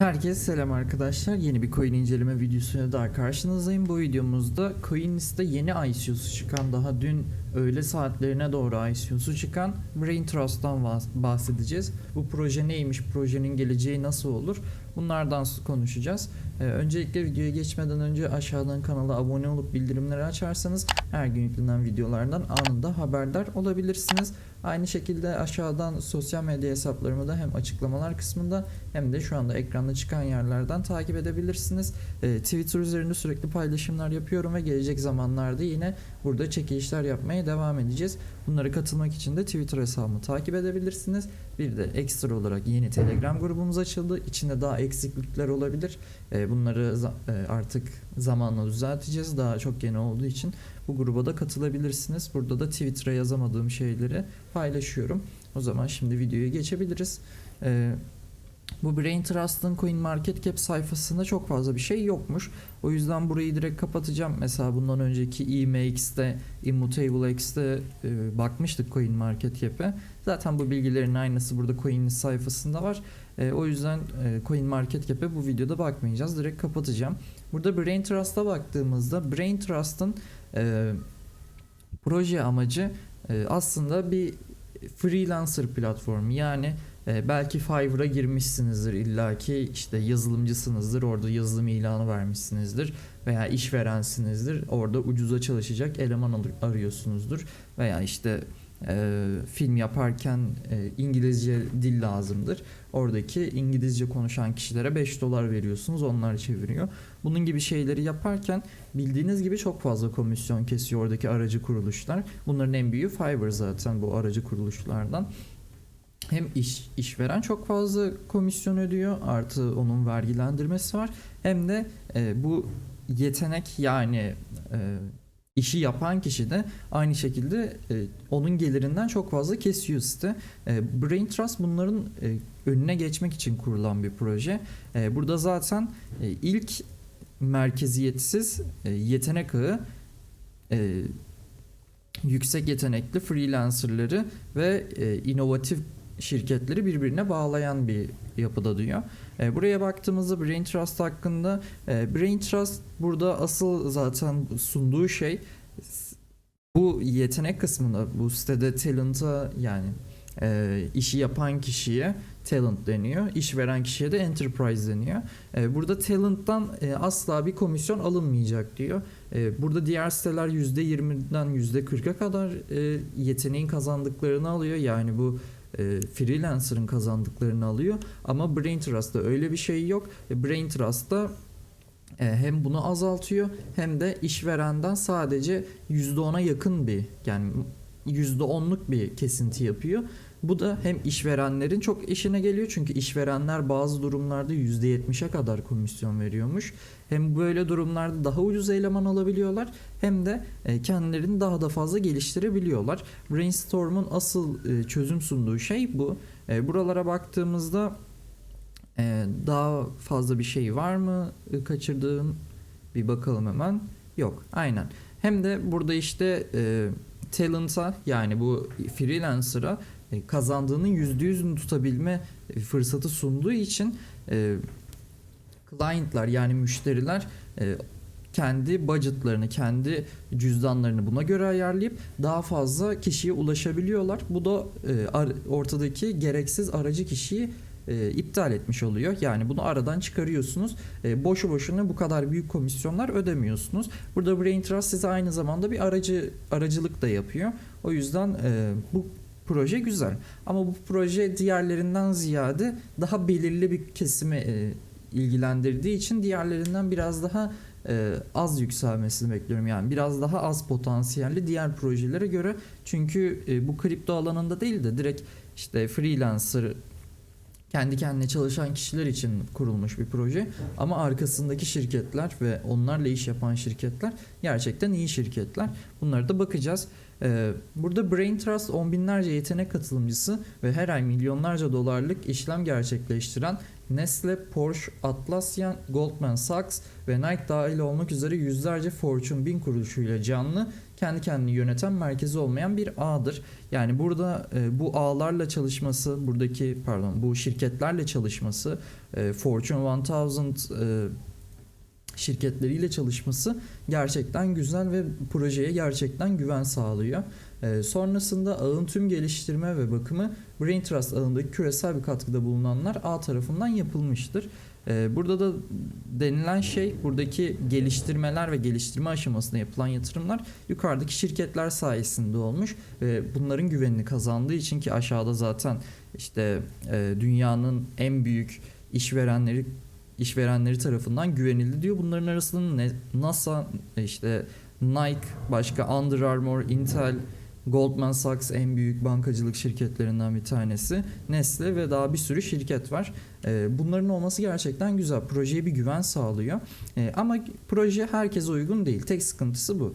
Herkese selam arkadaşlar. Yeni bir coin inceleme videosuyla daha karşınızdayım. Bu videomuzda CoinList'te yeni ICO'su çıkan daha dün öğle saatlerine doğru ICO'su çıkan Brain Trust'tan bahs- bahsedeceğiz. Bu proje neymiş? Projenin geleceği nasıl olur? Bunlardan konuşacağız. Ee, öncelikle videoya geçmeden önce aşağıdan kanala abone olup bildirimleri açarsanız her gün yüklenen videolardan anında haberdar olabilirsiniz. Aynı şekilde aşağıdan sosyal medya hesaplarımı da hem açıklamalar kısmında hem de şu anda ekranda çıkan yerlerden takip edebilirsiniz. Ee, Twitter üzerinde sürekli paylaşımlar yapıyorum ve gelecek zamanlarda yine burada çekilişler yapmaya devam edeceğiz. Bunlara katılmak için de Twitter hesabımı takip edebilirsiniz. Bir de ekstra olarak yeni Telegram grubumuz açıldı. İçinde daha eksiklikler olabilir. Ee, bunları e, artık zamanla düzelteceğiz. Daha çok yeni olduğu için bu gruba da katılabilirsiniz. Burada da Twitter'a yazamadığım şeyleri paylaşıyorum. O zaman şimdi videoya geçebiliriz. Ee, bu Brain Trust'ın CoinMarketCap sayfasında çok fazla bir şey yokmuş. O yüzden burayı direkt kapatacağım. Mesela bundan önceki EMX'te, ImmutableX'te e, bakmıştık CoinMarketCap'e. Zaten bu bilgilerin aynısı burada CoinList sayfasında var. E, o yüzden e, CoinMarketCap'e bu videoda bakmayacağız. Direkt kapatacağım. Burada Brain Trust'a baktığımızda Brain Trust'ın e, proje amacı e, aslında bir freelancer platformu. Yani e, belki Fiverr'a girmişsinizdir illaki işte yazılımcısınızdır orada yazılım ilanı vermişsinizdir veya işverensinizdir orada ucuza çalışacak eleman ar- arıyorsunuzdur veya işte e, film yaparken e, İngilizce dil lazımdır. Oradaki İngilizce konuşan kişilere 5 dolar veriyorsunuz onlar çeviriyor. Bunun gibi şeyleri yaparken bildiğiniz gibi çok fazla komisyon kesiyor oradaki aracı kuruluşlar. Bunların en büyüğü Fiverr zaten bu aracı kuruluşlardan. Hem iş işveren çok fazla komisyon ödüyor artı onun vergilendirmesi var. Hem de e, bu yetenek yani e, işi yapan kişi de aynı şekilde e, onun gelirinden çok fazla kesiyor site. E, Brain Trust bunların e, önüne geçmek için kurulan bir proje. E, burada zaten e, ilk merkeziyetsiz e, yetenek ağı e, yüksek yetenekli freelancerları ve e, inovatif şirketleri birbirine bağlayan bir yapıda diyor. E, buraya baktığımızda Brain Trust hakkında e, Brain Trust burada asıl zaten sunduğu şey bu yetenek kısmında bu sitede talent'a yani e, işi yapan kişiye talent deniyor. İş veren kişiye de enterprise deniyor. E, burada talent'tan e, asla bir komisyon alınmayacak diyor. E, burada diğer siteler %20'den %40'a kadar e, yeteneğin kazandıklarını alıyor. Yani bu e, freelancer'ın kazandıklarını alıyor. Ama Brain Trust'ta öyle bir şey yok. E, Brain Trust'ta e, hem bunu azaltıyor hem de işverenden sadece %10'a yakın bir yani %10'luk bir kesinti yapıyor. Bu da hem işverenlerin çok işine geliyor çünkü işverenler bazı durumlarda %70'e kadar komisyon veriyormuş. Hem böyle durumlarda daha ucuz eleman alabiliyorlar hem de e, kendilerini daha da fazla geliştirebiliyorlar. Brainstorm'un asıl e, çözüm sunduğu şey bu. E, Buralara baktığımızda daha fazla bir şey var mı kaçırdığım bir bakalım hemen. Yok aynen. Hem de burada işte talent'a yani bu freelancer'a kazandığının %100'ünü tutabilme e, fırsatı sunduğu için e, client'lar yani müşteriler e, kendi budgetlarını, kendi cüzdanlarını buna göre ayarlayıp daha fazla kişiye ulaşabiliyorlar. Bu da e, ortadaki gereksiz aracı kişiyi e, iptal etmiş oluyor. Yani bunu aradan çıkarıyorsunuz. E, boşu boşuna bu kadar büyük komisyonlar ödemiyorsunuz. Burada Brain Trust size aynı zamanda bir aracı aracılık da yapıyor. O yüzden e, bu proje güzel. Ama bu proje diğerlerinden ziyade daha belirli bir kesimi e, ilgilendirdiği için diğerlerinden biraz daha e, az yükselmesini bekliyorum. Yani biraz daha az potansiyelli diğer projelere göre. Çünkü e, bu kripto alanında değil de direkt işte freelancer kendi kendine çalışan kişiler için kurulmuş bir proje. Ama arkasındaki şirketler ve onlarla iş yapan şirketler gerçekten iyi şirketler. Bunlara da bakacağız. Ee, burada Brain Trust on binlerce yetenek katılımcısı ve her ay milyonlarca dolarlık işlem gerçekleştiren Nestle, Porsche, Atlassian, Goldman Sachs ve Nike dahil olmak üzere yüzlerce Fortune 1000 kuruluşuyla canlı kendi kendini yöneten merkezi olmayan bir ağdır. Yani burada e, bu ağlarla çalışması, buradaki pardon bu şirketlerle çalışması, e, Fortune 1000 e, şirketleriyle çalışması gerçekten güzel ve projeye gerçekten güven sağlıyor. E, sonrasında ağın tüm geliştirme ve bakımı Brain Trust ağındaki küresel bir katkıda bulunanlar ağ tarafından yapılmıştır. E, burada da denilen şey buradaki geliştirmeler ve geliştirme aşamasında yapılan yatırımlar yukarıdaki şirketler sayesinde olmuş ve bunların güvenini kazandığı için ki aşağıda zaten işte e, dünyanın en büyük işverenleri işverenleri tarafından güvenildi diyor. Bunların arasında ne, NASA, işte Nike, başka Under Armour, Intel, Goldman Sachs en büyük bankacılık şirketlerinden bir tanesi. Nestle ve daha bir sürü şirket var. Ee, bunların olması gerçekten güzel. Projeye bir güven sağlıyor. Ee, ama proje herkese uygun değil. Tek sıkıntısı bu.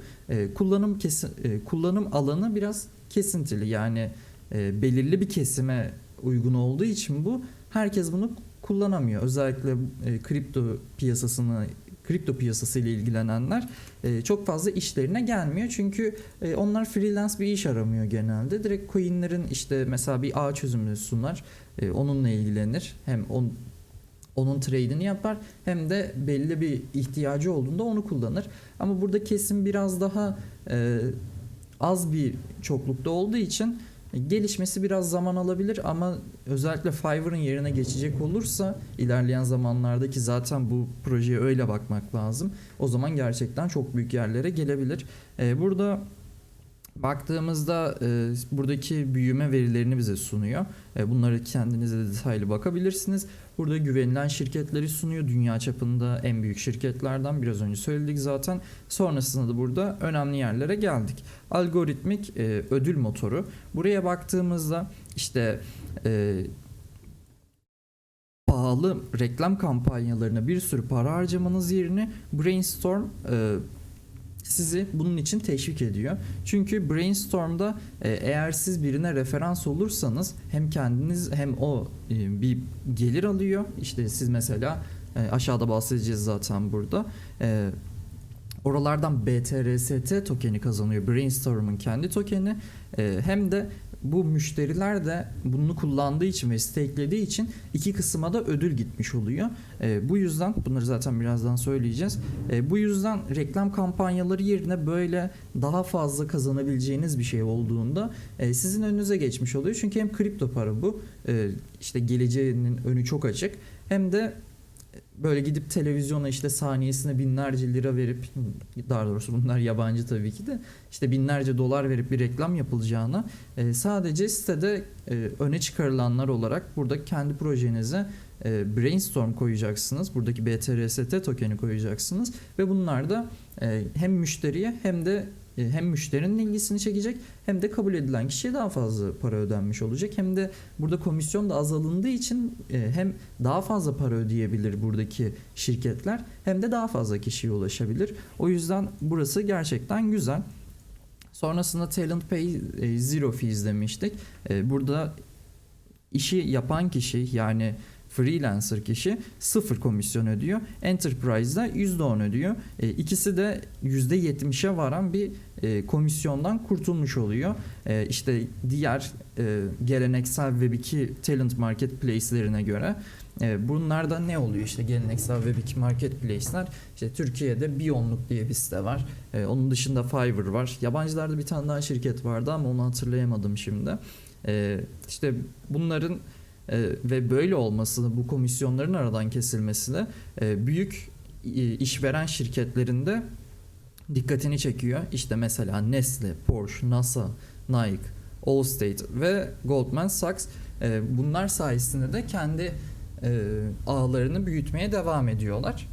Kullanım kesin, e, kullanım alanı biraz kesintili. Yani e, belirli bir kesime uygun olduğu için bu herkes bunu kullanamıyor. Özellikle e, kripto piyasasını kripto piyasası ile ilgilenenler e, çok fazla işlerine gelmiyor. Çünkü e, onlar freelance bir iş aramıyor genelde. Direkt coinlerin işte mesela bir ağ çözümünü sunar. E, onunla ilgilenir. Hem on, onun trade'ini yapar hem de belli bir ihtiyacı olduğunda onu kullanır. Ama burada kesim biraz daha e, az bir çoklukta olduğu için gelişmesi biraz zaman alabilir ama özellikle Fiverr'ın yerine geçecek olursa ilerleyen zamanlarda ki zaten bu projeye öyle bakmak lazım. O zaman gerçekten çok büyük yerlere gelebilir. Ee, burada baktığımızda e, buradaki büyüme verilerini bize sunuyor. E, bunları kendiniz de detaylı bakabilirsiniz. Burada güvenilen şirketleri sunuyor. Dünya çapında en büyük şirketlerden biraz önce söyledik zaten. Sonrasında da burada önemli yerlere geldik. Algoritmik e, ödül motoru. Buraya baktığımızda işte e, pahalı reklam kampanyalarına bir sürü para harcamanız yerine Brainstorm e, sizi bunun için teşvik ediyor. Çünkü Brainstorm'da e, eğer siz birine referans olursanız hem kendiniz hem o e, bir gelir alıyor. İşte siz mesela e, aşağıda bahsedeceğiz zaten burada. Oralardan BTRST tokeni kazanıyor. Brainstorm'un kendi tokeni. Hem de bu müşteriler de bunu kullandığı için ve stakelediği için iki kısma da ödül gitmiş oluyor. E, bu yüzden bunları zaten birazdan söyleyeceğiz. E, bu yüzden reklam kampanyaları yerine böyle daha fazla kazanabileceğiniz bir şey olduğunda e, sizin önünüze geçmiş oluyor. Çünkü hem kripto para bu e, işte geleceğinin önü çok açık hem de böyle gidip televizyona işte saniyesine binlerce lira verip daha doğrusu bunlar yabancı tabii ki de işte binlerce dolar verip bir reklam yapılacağına e, sadece sitede e, öne çıkarılanlar olarak burada kendi projenize e, brainstorm koyacaksınız. Buradaki BTRST tokeni koyacaksınız ve bunlar da e, hem müşteriye hem de hem müşterinin ilgisini çekecek hem de kabul edilen kişiye daha fazla para ödenmiş olacak. Hem de burada komisyon da azalındığı için e, hem daha fazla para ödeyebilir buradaki şirketler hem de daha fazla kişiye ulaşabilir. O yüzden burası gerçekten güzel. Sonrasında Talent Pay e, Zero Fees demiştik. Burada işi yapan kişi yani freelancer kişi sıfır komisyon ödüyor. Enterprise'da %10 ödüyor. E, ikisi de %70'e varan bir e, komisyondan kurtulmuş oluyor. E, işte diğer e, geleneksel Web2 talent marketplace'lerine göre e, bunlarda ne oluyor işte geleneksel Web2 marketplace'ler işte Türkiye'de Biyonluk diye bir site var. E, onun dışında Fiverr var. Yabancılarda bir tane daha şirket vardı ama onu hatırlayamadım şimdi. E, işte bunların e, ve böyle olması bu komisyonların aradan kesilmesi de e, büyük e, işveren şirketlerinde dikkatini çekiyor. İşte mesela Nestle, Porsche, NASA, Nike, Allstate ve Goldman Sachs e, bunlar sayesinde de kendi e, ağlarını büyütmeye devam ediyorlar.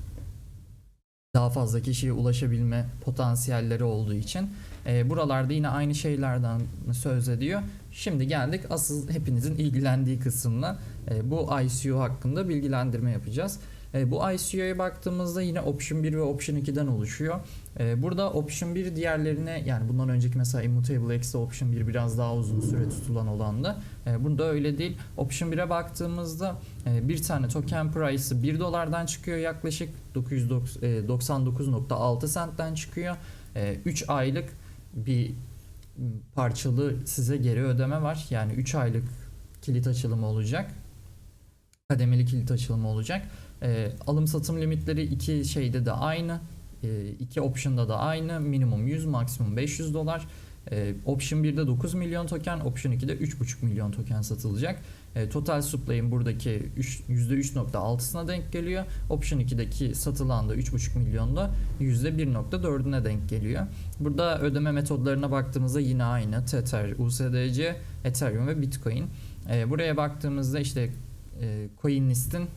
Daha fazla kişiye ulaşabilme potansiyelleri olduğu için. E, buralarda yine aynı şeylerden söz ediyor. Şimdi geldik asıl hepinizin ilgilendiği kısımla e, bu ICO hakkında bilgilendirme yapacağız. E, bu ICO'ya baktığımızda yine Option 1 ve Option 2'den oluşuyor. E, burada Option 1 diğerlerine yani bundan önceki mesela Immutable X'de Option 1 biraz daha uzun süre tutulan olandı. E, bunda öyle değil. Option 1'e baktığımızda E, bir tane token price'ı 1 dolardan çıkıyor yaklaşık 999.6 centten çıkıyor. 3 aylık bir parçalı size geri ödeme var. Yani 3 aylık kilit açılımı olacak. Kademeli kilit açılımı olacak. E, alım satım limitleri iki şeyde de aynı. E, iki option'da da aynı. Minimum 100, maksimum 500 dolar. E, option 1'de 9 milyon token, Option 2'de 3,5 milyon token satılacak. E, total supply'in buradaki 3, %3.6'sına denk geliyor. Option 2'deki satılan da 3,5 milyonda %1.4'üne denk geliyor. Burada ödeme metodlarına baktığımızda yine aynı. Tether, USDC, Ethereum ve Bitcoin. E, buraya baktığımızda işte e, CoinList'in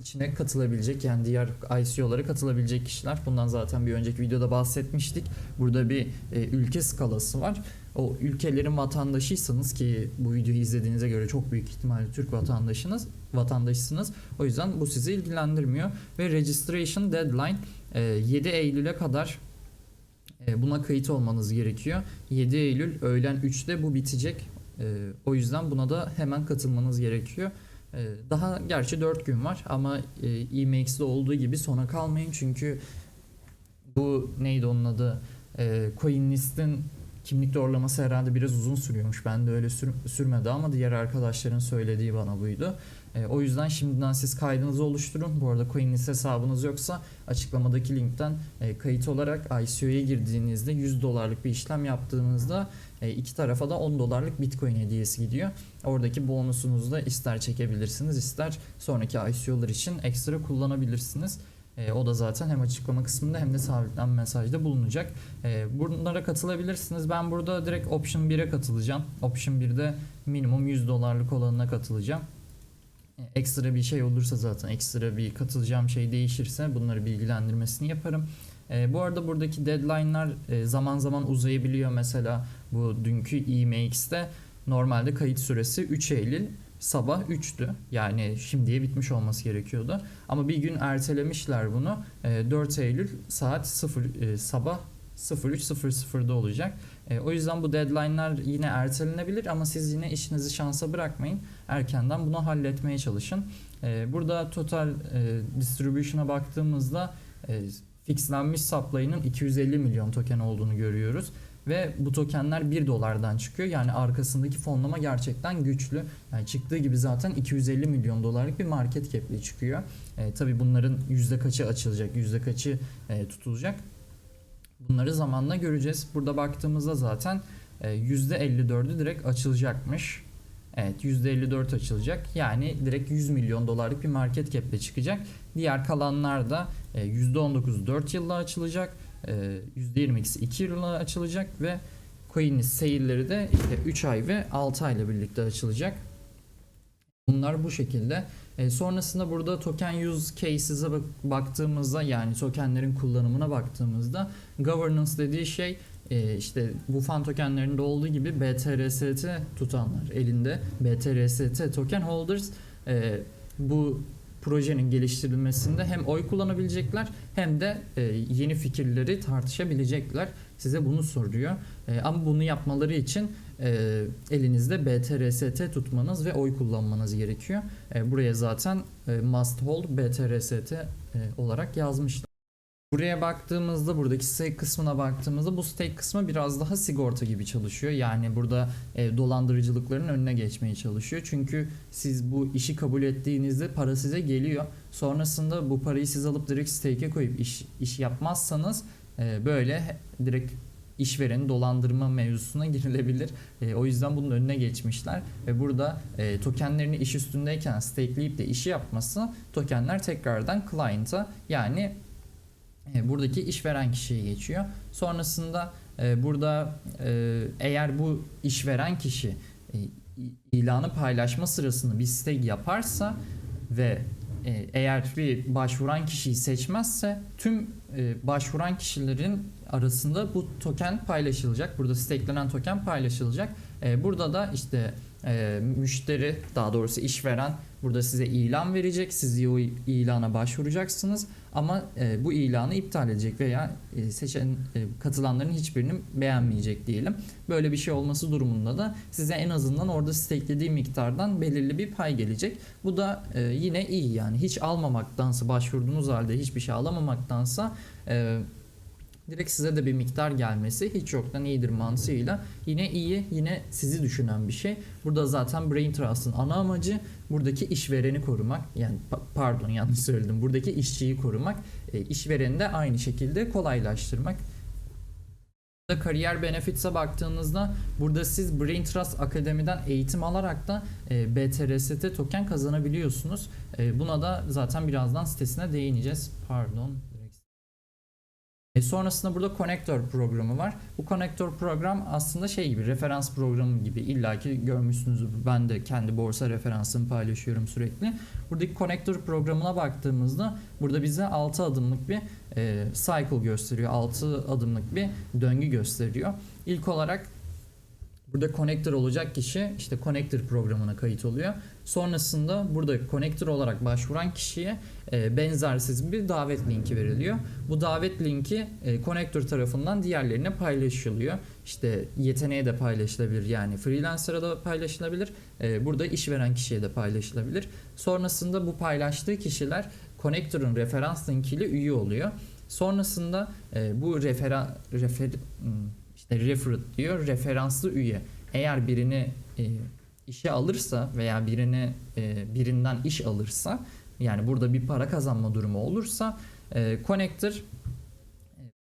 içine katılabilecek yani diğer ICO'lara katılabilecek kişiler. Bundan zaten bir önceki videoda bahsetmiştik. Burada bir e, ülke skalası var. O ülkelerin vatandaşıysanız ki bu videoyu izlediğinize göre çok büyük ihtimalle Türk vatandaşınız vatandaşısınız. O yüzden bu sizi ilgilendirmiyor ve registration deadline e, 7 Eylül'e kadar e, buna kayıt olmanız gerekiyor. 7 Eylül öğlen 3'te bu bitecek. E, o yüzden buna da hemen katılmanız gerekiyor. Daha gerçi 4 gün var ama e, EMX'de olduğu gibi sona kalmayın çünkü bu neydi onun adı e, CoinList'in kimlik doğrulaması herhalde biraz uzun sürüyormuş. Ben de öyle sür- sürmedi ama diğer arkadaşların söylediği bana buydu. E, o yüzden şimdiden siz kaydınızı oluşturun. Bu arada CoinList hesabınız yoksa açıklamadaki linkten e, kayıt olarak ICO'ya girdiğinizde 100 dolarlık bir işlem yaptığınızda e, iki tarafa da 10 dolarlık Bitcoin hediyesi gidiyor. Oradaki bonusunuzu da ister çekebilirsiniz ister sonraki ICO'lar için ekstra kullanabilirsiniz. E, o da zaten hem açıklama kısmında hem de sabitlen mesajda bulunacak. E, bunlara katılabilirsiniz. Ben burada direkt Option 1'e katılacağım. Option 1'de minimum 100 dolarlık olanına katılacağım. E, Ekstra bir şey olursa zaten ekstra bir katılacağım şey değişirse bunları bilgilendirmesini yaparım. E, bu arada buradaki deadline'lar e, zaman zaman uzayabiliyor. Mesela bu dünkü EMX'te normalde kayıt süresi 3 Eylül sabah 3'tü. Yani şimdiye bitmiş olması gerekiyordu. Ama bir gün ertelemişler bunu. E, 4 Eylül saat 0 e, sabah 03.00'da olacak. E, o yüzden bu deadline'lar yine ertelenebilir ama siz yine işinizi şansa bırakmayın. Erkenden bunu halletmeye çalışın. E, burada total e, distribution'a baktığımızda e, fixlenmiş supply'ının 250 milyon token olduğunu görüyoruz. Ve bu tokenler 1 dolardan çıkıyor. Yani arkasındaki fonlama gerçekten güçlü. Yani çıktığı gibi zaten 250 milyon dolarlık bir market cap'li çıkıyor. E, tabii bunların yüzde kaçı açılacak, yüzde kaçı e, tutulacak. Bunları zamanla göreceğiz. Burada baktığımızda zaten e, %54'ü direkt açılacakmış. Evet %54 açılacak. Yani direkt 100 milyon dolarlık bir market cap ile çıkacak. Diğer kalanlar da e, %19'u 4 yılla açılacak. E, %22'si 2 yılla açılacak ve coin'in seyirleri de işte 3 ay ve 6 ay ile birlikte açılacak. Bunlar bu şekilde. E, sonrasında burada token use cases'e bak- baktığımızda yani tokenlerin kullanımına baktığımızda governance dediği şey e, işte bu fan tokenlerinde olduğu gibi BTRST tutanlar elinde BTRST token holders e, bu projenin geliştirilmesinde hem oy kullanabilecekler hem de e, yeni fikirleri tartışabilecekler. Size bunu soruyor. E, ama bunu yapmaları için e, elinizde BTRST tutmanız ve oy kullanmanız gerekiyor. E, buraya zaten e, must hold BTRST e, olarak yazmışlar. Buraya baktığımızda buradaki stake kısmına baktığımızda bu stake kısmı biraz daha sigorta gibi çalışıyor. Yani burada e, dolandırıcılıkların önüne geçmeye çalışıyor. Çünkü siz bu işi kabul ettiğinizde para size geliyor. Sonrasında bu parayı siz alıp direkt stake'e koyup iş, iş yapmazsanız e, böyle direkt işvereni dolandırma mevzusuna girilebilir. E, o yüzden bunun önüne geçmişler ve burada e, tokenlerini iş üstündeyken stakeleyip de işi yapması tokenler tekrardan client'a yani buradaki işveren kişiye geçiyor. Sonrasında e, burada e, eğer bu işveren kişi e, ilanı paylaşma sırasında bir stake yaparsa ve e, eğer bir başvuran kişiyi seçmezse tüm e, başvuran kişilerin arasında bu token paylaşılacak. Burada stakelenen token paylaşılacak. E, burada da işte e, müşteri daha doğrusu işveren burada size ilan verecek. Siz o ilana başvuracaksınız ama e, bu ilanı iptal edecek veya e, seçen e, katılanların hiçbirini beğenmeyecek diyelim. Böyle bir şey olması durumunda da size en azından orada steklediği miktardan belirli bir pay gelecek. Bu da e, yine iyi yani hiç almamaktansa başvurduğunuz halde hiçbir şey alamamaktansa e, direkt size de bir miktar gelmesi hiç yoktan iyidir mantığıyla yine iyi yine sizi düşünen bir şey. Burada zaten Brain Trust'ın ana amacı buradaki işvereni korumak yani pa- pardon yanlış söyledim buradaki işçiyi korumak e, işvereni de aynı şekilde kolaylaştırmak. Burada kariyer benefits'e baktığınızda burada siz Brain Trust Akademi'den eğitim alarak da e, BTRST token kazanabiliyorsunuz. E, buna da zaten birazdan sitesine değineceğiz. Pardon. E, sonrasında burada Connector programı var. Bu Connector program aslında şey gibi referans programı gibi illaki görmüşsünüzdür. Ben de kendi borsa referansımı paylaşıyorum sürekli. Buradaki Connector programına baktığımızda burada bize 6 adımlık bir e, cycle gösteriyor. 6 adımlık bir döngü gösteriyor. İlk olarak Burada connector olacak kişi işte connector programına kayıt oluyor. Sonrasında burada connector olarak başvuran kişiye e, benzersiz bir davet linki veriliyor. Bu davet linki e, connector tarafından diğerlerine paylaşılıyor. İşte yeteneğe de paylaşılabilir yani freelancer'a da paylaşılabilir. E, burada işveren kişiye de paylaşılabilir. Sonrasında bu paylaştığı kişiler connector'ın referans linkiyle üye oluyor. Sonrasında e, bu referan refer hmm, işte referred diyor referanslı üye. Eğer birini e, işe alırsa veya birini e, birinden iş alırsa yani burada bir para kazanma durumu olursa e, connector e,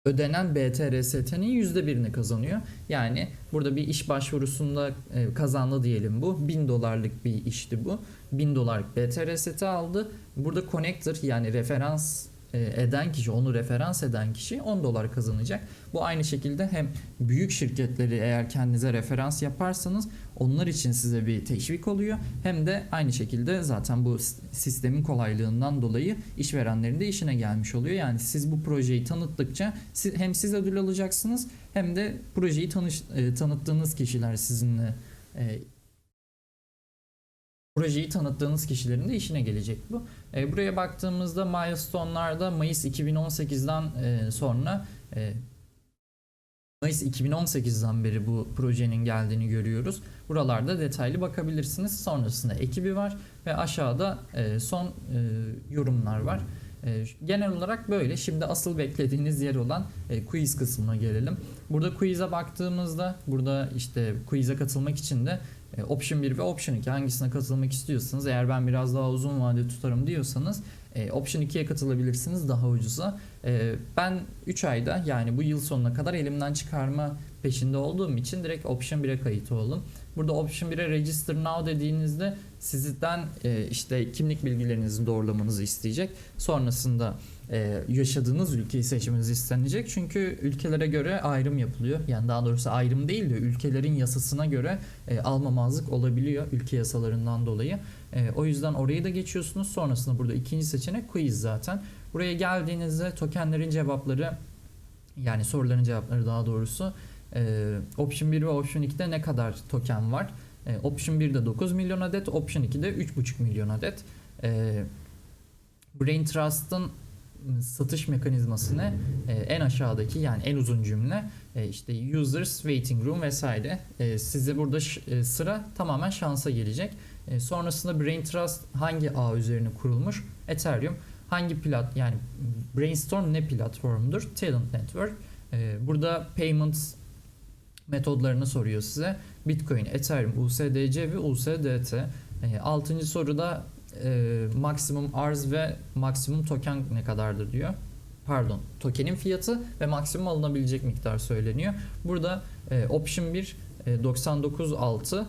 ödenen BTRST'nin %1'ini kazanıyor. Yani burada bir iş başvurusunda e, kazandı diyelim bu. 1000 dolarlık bir işti bu. 1000 dolarlık BTRST aldı. Burada connector yani referans eden kişi, onu referans eden kişi 10 dolar kazanacak. Bu aynı şekilde hem büyük şirketleri eğer kendinize referans yaparsanız onlar için size bir teşvik oluyor. Hem de aynı şekilde zaten bu sistemin kolaylığından dolayı işverenlerin de işine gelmiş oluyor. Yani siz bu projeyi tanıttıkça hem siz ödül alacaksınız hem de projeyi tanış, e, tanıttığınız kişiler sizinle e, projeyi tanıttığınız kişilerin de işine gelecek bu. E, buraya baktığımızda milestone'larda Mayıs 2018'den e, sonra e, Mayıs 2018'den beri bu projenin geldiğini görüyoruz. Buralarda detaylı bakabilirsiniz. Sonrasında ekibi var ve aşağıda e, son e, yorumlar var. E, genel olarak böyle. Şimdi asıl beklediğiniz yer olan e, quiz kısmına gelelim. Burada quiz'e baktığımızda burada işte quiz'e katılmak için de Option 1 ve Option 2 hangisine katılmak istiyorsanız eğer ben biraz daha uzun vade tutarım diyorsanız e, Option 2'ye katılabilirsiniz daha ucuza. E, ben 3 ayda yani bu yıl sonuna kadar elimden çıkarma peşinde olduğum için direkt Option 1'e kayıt oldum. Burada Option 1'e Register Now dediğinizde sizden e, işte kimlik bilgilerinizi doğrulamanızı isteyecek. Sonrasında e, yaşadığınız ülkeyi seçmeniz istenecek. Çünkü ülkelere göre ayrım yapılıyor. Yani daha doğrusu ayrım değil de ülkelerin yasasına göre e, almamazlık olabiliyor ülke yasalarından dolayı. E, o yüzden orayı da geçiyorsunuz. Sonrasında burada ikinci seçenek quiz zaten. Buraya geldiğinizde tokenlerin cevapları yani soruların cevapları daha doğrusu e, Option 1 ve Option 2'de ne kadar token var? E, Option 1'de 9 milyon adet, Option 2'de 3,5 milyon adet. E, Brain Trust'ın satış mekanizması ne? E, en aşağıdaki yani en uzun cümle e, işte users waiting room vesaire. E, size burada e, sıra tamamen şansa gelecek. E, sonrasında Brain Trust hangi ağ üzerine kurulmuş? Ethereum. Hangi plat yani Brainstorm ne platformdur? Talent Network. E, burada payments metodlarını soruyor size. Bitcoin, Ethereum, USDC ve USDT. E, altıncı soruda e, maksimum arz ve maksimum token ne kadardır diyor. Pardon, tokenin fiyatı ve maksimum alınabilecek miktar söyleniyor. Burada e, option 1 e, 99.6 e,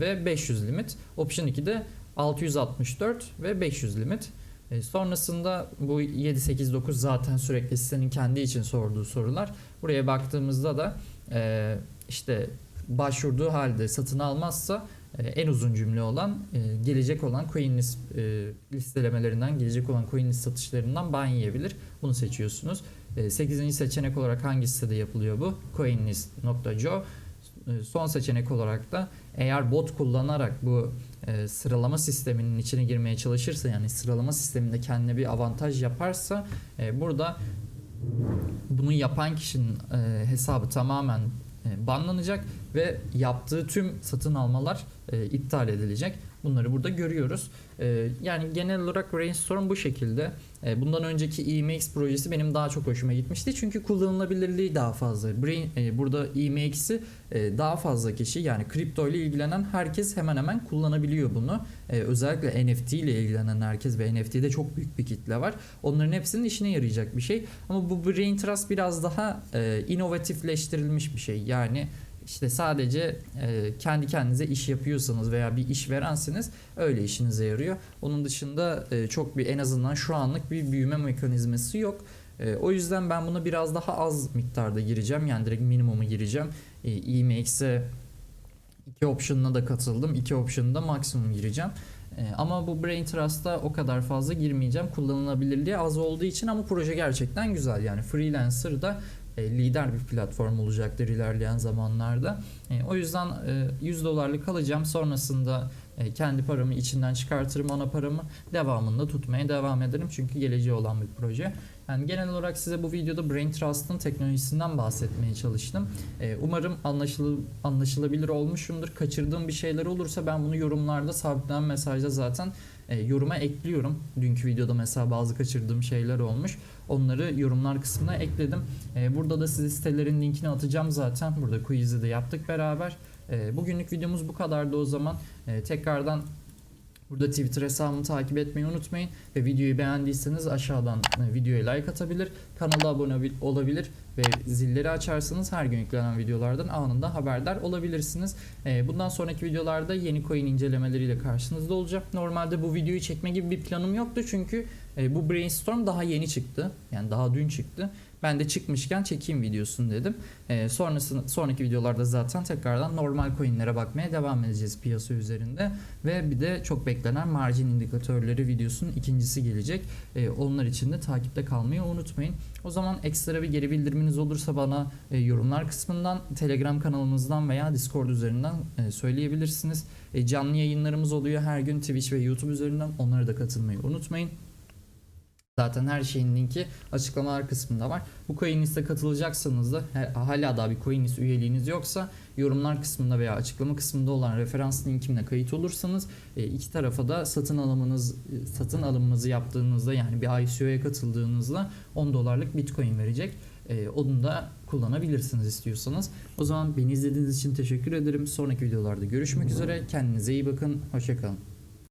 ve 500 limit. Option 2'de 664 ve 500 limit. E, sonrasında bu 7 8 9 zaten sürekli sitenin kendi için sorduğu sorular. Buraya baktığımızda da e, işte başvurduğu halde satın almazsa en uzun cümle olan e, gelecek olan CoinList e, listelemelerinden gelecek olan CoinList satışlarından ban yiyebilir. Bunu seçiyorsunuz. E, 8. seçenek olarak hangi sitede yapılıyor bu? coinlist.co e, son seçenek olarak da eğer bot kullanarak bu e, sıralama sisteminin içine girmeye çalışırsa yani sıralama sisteminde kendine bir avantaj yaparsa e, burada bunu yapan kişinin e, hesabı tamamen e, banlanacak ve yaptığı tüm satın almalar e, iptal edilecek. Bunları burada görüyoruz. E, yani genel olarak Brainstorm bu şekilde. E, bundan önceki EMX projesi benim daha çok hoşuma gitmişti. Çünkü kullanılabilirliği daha fazla. Brain, e, burada EMX'i e, daha fazla kişi yani kripto ile ilgilenen herkes hemen hemen kullanabiliyor bunu. E, özellikle NFT ile ilgilenen herkes ve NFT'de çok büyük bir kitle var. Onların hepsinin işine yarayacak bir şey. Ama bu Brain Trust biraz daha e, inovatifleştirilmiş bir şey. Yani işte sadece e, kendi kendinize iş yapıyorsanız veya bir iş verensiniz öyle işinize yarıyor. Onun dışında e, çok bir en azından şu anlık bir büyüme mekanizması yok. E, o yüzden ben buna biraz daha az miktarda gireceğim. Yani direkt minimumu gireceğim. E, iki option'ına da katıldım. İki option'da maksimum gireceğim. Ama bu Brain Trust'a o kadar fazla girmeyeceğim. Kullanılabilirliği az olduğu için ama proje gerçekten güzel. Yani Freelancer'da e, lider bir platform olacaktır ilerleyen zamanlarda. E, o yüzden e, 100 dolarlık alacağım. Sonrasında e, kendi paramı içinden çıkartırım ana paramı. Devamında tutmaya devam ederim. Çünkü geleceği olan bir proje. Yani genel olarak size bu videoda Brain Trust'ın teknolojisinden bahsetmeye çalıştım. Umarım anlaşıl anlaşılabilir olmuşumdur. Kaçırdığım bir şeyler olursa ben bunu yorumlarda sabitlenen mesajda zaten yoruma ekliyorum. Dünkü videoda mesela bazı kaçırdığım şeyler olmuş. Onları yorumlar kısmına ekledim. E, burada da size sitelerin linkini atacağım zaten. Burada quiz'i de yaptık beraber. E, bugünlük videomuz bu kadardı o zaman. E, tekrardan Burada Twitter hesabımı takip etmeyi unutmayın ve videoyu beğendiyseniz aşağıdan e, videoya like atabilir, kanala abone bil- olabilir ve zilleri açarsanız her gün yüklenen videolardan anında haberdar olabilirsiniz. E, bundan sonraki videolarda yeni coin incelemeleriyle karşınızda olacağım. Normalde bu videoyu çekme gibi bir planım yoktu çünkü e, bu brainstorm daha yeni çıktı. Yani daha dün çıktı. Ben de çıkmışken çekeyim videosunu dedim. E, sonrasında sonraki videolarda zaten tekrardan normal coinlere bakmaya devam edeceğiz piyasa üzerinde ve bir de çok beklenen margin indikatörleri videosunun ikincisi gelecek. E, onlar için de takipte kalmayı unutmayın. O zaman ekstra bir geri bildiriminiz olursa bana e, yorumlar kısmından, Telegram kanalımızdan veya Discord üzerinden e, söyleyebilirsiniz. E, canlı yayınlarımız oluyor her gün Twitch ve YouTube üzerinden. Onlara da katılmayı unutmayın. Zaten her şeyin linki açıklamalar kısmında var. Bu CoinList'e katılacaksanız da hala daha bir CoinList üyeliğiniz yoksa yorumlar kısmında veya açıklama kısmında olan referans linkimle kayıt olursanız e, iki tarafa da satın alımınız e, satın alımınızı yaptığınızda yani bir ICO'ya katıldığınızda 10 dolarlık Bitcoin verecek. E, onu da kullanabilirsiniz istiyorsanız. O zaman beni izlediğiniz için teşekkür ederim. Sonraki videolarda görüşmek üzere. Kendinize iyi bakın. Hoşçakalın.